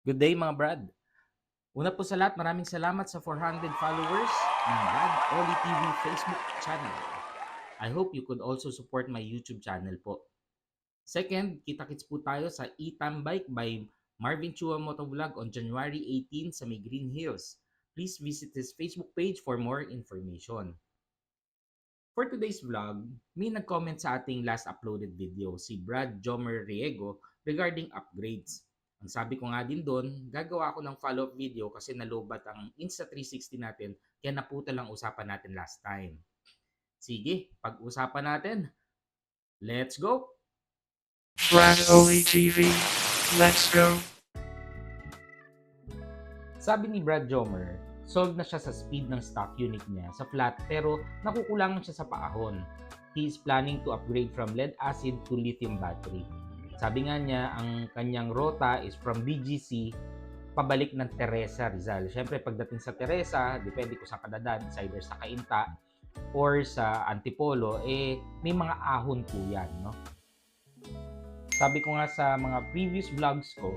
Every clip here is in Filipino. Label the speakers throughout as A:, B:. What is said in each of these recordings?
A: Good day mga Brad. Una po sa lahat, maraming salamat sa 400 followers ng Brad Oli TV Facebook channel. I hope you could also support my YouTube channel po. Second, kita-kits po tayo sa E-Tam Bike by Marvin Chua Motovlog on January 18 sa May Green Hills. Please visit his Facebook page for more information. For today's vlog, may nag-comment sa ating last uploaded video, si Brad Jomer Riego, regarding upgrades. Ang sabi ko nga din doon, gagawa ako ng follow-up video kasi nalobat ang Insta360 natin, kaya naputa lang usapan natin last time. Sige, pag-usapan natin. Let's go!
B: Brad Oli TV. Let's go.
A: Sabi ni Brad Jomer, sold na siya sa speed ng stock unit niya sa flat pero nakukulangan siya sa paahon. He is planning to upgrade from lead acid to lithium battery. Sabi nga niya, ang kanyang rota is from BGC pabalik ng Teresa Rizal. Siyempre, pagdating sa Teresa, depende kung saan kadadaan, it's either sa Kainta or sa Antipolo, eh, may mga ahon po yan, no? Sabi ko nga sa mga previous vlogs ko,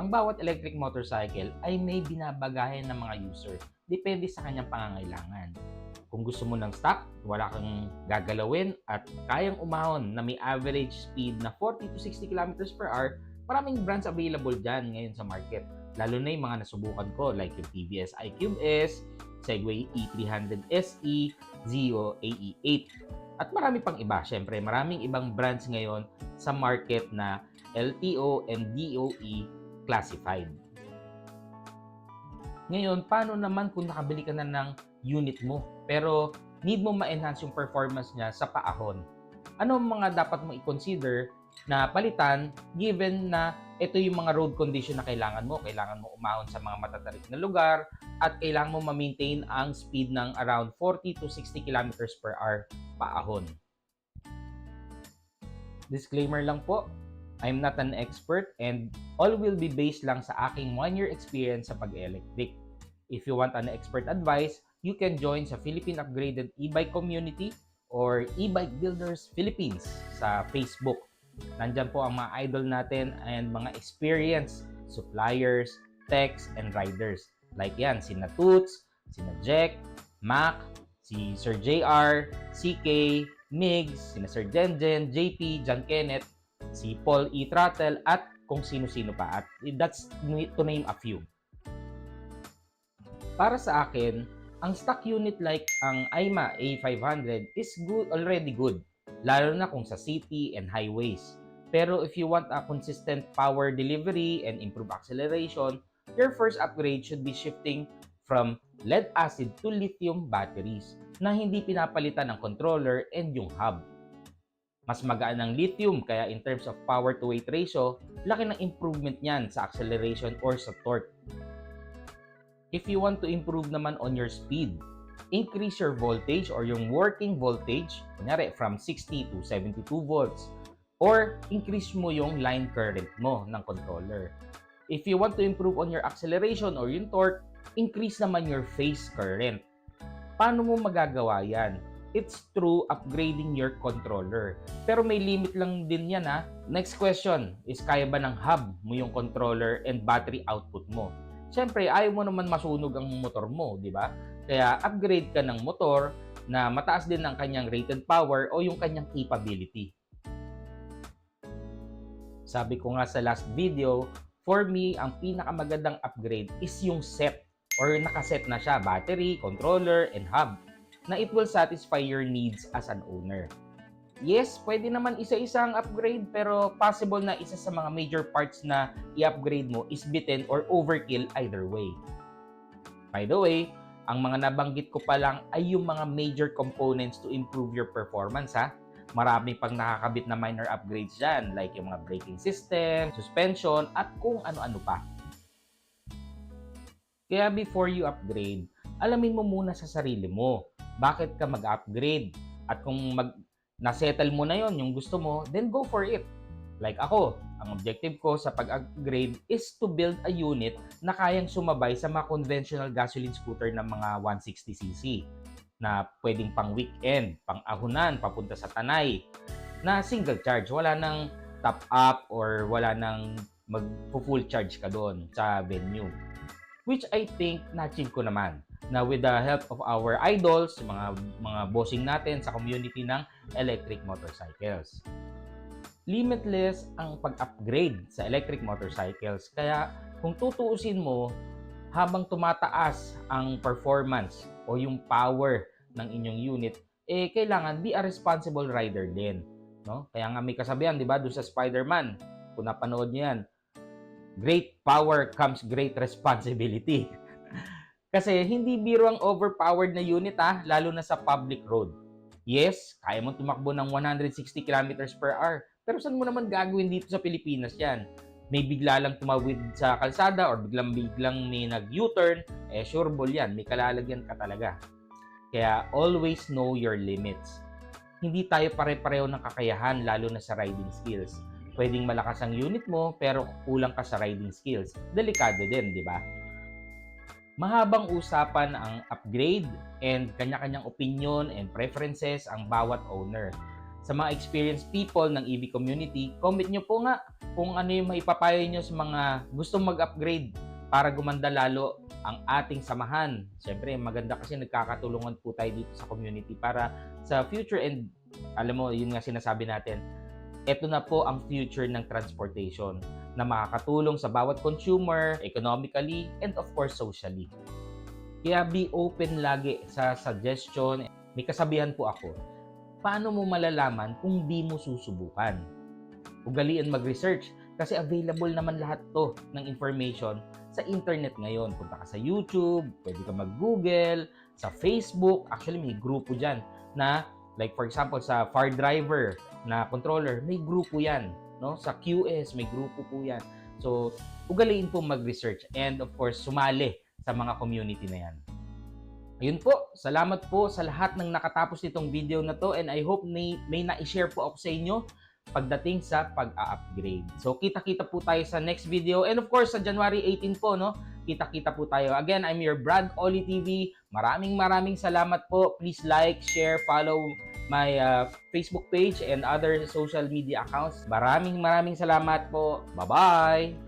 A: ang bawat electric motorcycle ay may binabagayan ng mga user. Depende sa kanyang pangangailangan. Kung gusto mo ng stock, wala kang gagalawin at kayang umahon na may average speed na 40 to 60 km per hour, maraming brands available dyan ngayon sa market. Lalo na yung mga nasubukan ko like yung TVS iCube S, Segway E E300 SE, Zio AE8. At marami pang iba. Siyempre, maraming ibang brands ngayon sa market na LTO and DOE classified. Ngayon, paano naman kung nakabili ka na ng unit mo pero need mo ma-enhance yung performance niya sa paahon? Ano mga dapat mong i-consider na palitan given na ito yung mga road condition na kailangan mo. Kailangan mo umahon sa mga matatarik na lugar at kailangan mo ma-maintain ang speed ng around 40 to 60 kilometers per hour paahon. Disclaimer lang po, I'm not an expert and all will be based lang sa aking one year experience sa pag-electric. If you want an expert advice, you can join sa Philippine Upgraded E-Bike Community or E-Bike Builders Philippines sa Facebook. Nandyan po ang mga idol natin and mga experience, suppliers, techs, and riders. Like yan, sina Toots, sina Jack, Mac, si Sir JR, CK, Migs, sina Sir Jenjen, JP, John Kenneth, si Paul E. Trattel, at kung sino-sino pa. At that's to name a few. Para sa akin, ang stock unit like ang IMA A500 is good already good, lalo na kung sa city and highways. Pero if you want a consistent power delivery and improve acceleration, your first upgrade should be shifting from lead acid to lithium batteries na hindi pinapalitan ng controller and yung hub. Mas magaan ang lithium kaya in terms of power to weight ratio, laki ng improvement niyan sa acceleration or sa torque. If you want to improve naman on your speed, increase your voltage or yung working voltage, kunyari from 60 to 72 volts, or increase mo yung line current mo ng controller. If you want to improve on your acceleration or yung torque, increase naman your phase current. Paano mo magagawa yan? It's through upgrading your controller. Pero may limit lang din yan ha. Next question is kaya ba ng hub mo yung controller and battery output mo? Siyempre, ayaw mo naman masunog ang motor mo, di ba? Kaya upgrade ka ng motor na mataas din ang kanyang rated power o yung kanyang capability. Sabi ko nga sa last video, for me, ang pinakamagandang upgrade is yung set or nakaset na siya, battery, controller, and hub na it will satisfy your needs as an owner. Yes, pwede naman isa-isa ang upgrade pero possible na isa sa mga major parts na i-upgrade mo is bitten or overkill either way. By the way, ang mga nabanggit ko pa lang ay yung mga major components to improve your performance ha. Marami pang nakakabit na minor upgrades dyan like yung mga braking system, suspension, at kung ano-ano pa. Kaya before you upgrade, alamin mo muna sa sarili mo bakit ka mag-upgrade. At kung mag nasettle mo na yon yung gusto mo, then go for it. Like ako, ang objective ko sa pag-upgrade is to build a unit na kayang sumabay sa mga conventional gasoline scooter ng mga 160cc na pwedeng pang weekend, pang ahunan, papunta sa Tanay, na single charge. Wala nang top up or wala nang mag-full charge ka doon sa venue. Which I think na-achieve ko naman na with the help of our idols, mga mga bossing natin sa community ng electric motorcycles. Limitless ang pag-upgrade sa electric motorcycles. Kaya kung tutuusin mo, habang tumataas ang performance o yung power ng inyong unit, eh kailangan be a responsible rider din, no? Kaya nga may kasabihan, 'di ba, doon sa Spider-Man, kung napanood niyo 'yan, great power comes great responsibility. Kasi hindi biro ang overpowered na unit ah, lalo na sa public road. Yes, kaya mo tumakbo ng 160 kilometers per hour. Pero saan mo naman gagawin dito sa Pilipinas yan? May bigla lang tumawid sa kalsada or biglang biglang may nag-U-turn, eh sure ball yan, may kalalagyan ka talaga. Kaya always know your limits. Hindi tayo pare-pareho ng kakayahan lalo na sa riding skills. Pwedeng malakas ang unit mo pero kulang ka sa riding skills. Delikado din, di ba? Mahabang usapan ang upgrade and kanya-kanyang opinion and preferences ang bawat owner. Sa mga experienced people ng EV community, comment nyo po nga kung ano yung maipapayo nyo sa mga gustong mag-upgrade para gumanda lalo ang ating samahan. Siyempre, maganda kasi nagkakatulungan po tayo dito sa community para sa future and alam mo, yun nga sinasabi natin, ito na po ang future ng transportation na makakatulong sa bawat consumer, economically, and of course, socially. Kaya be open lagi sa suggestion. May kasabihan po ako, paano mo malalaman kung di mo susubukan? Ugaliin mag-research kasi available naman lahat to ng information sa internet ngayon. Punta ka sa YouTube, pwede ka mag-Google, sa Facebook. Actually, may grupo dyan na like for example sa Far Driver na controller, may grupo yan. No? Sa QS, may grupo po yan. So, ugaliin po mag-research and of course, sumali sa mga community na yan. Ayun po, salamat po sa lahat ng nakatapos nitong video na to and I hope may, may na-share po ako sa inyo pagdating sa pag-upgrade. So, kita-kita po tayo sa next video. And of course, sa January 18 po, no? Kita-kita po tayo. Again, I'm your Brad Oli TV. Maraming maraming salamat po. Please like, share, follow my uh, Facebook page and other social media accounts. Maraming maraming salamat po. Bye-bye!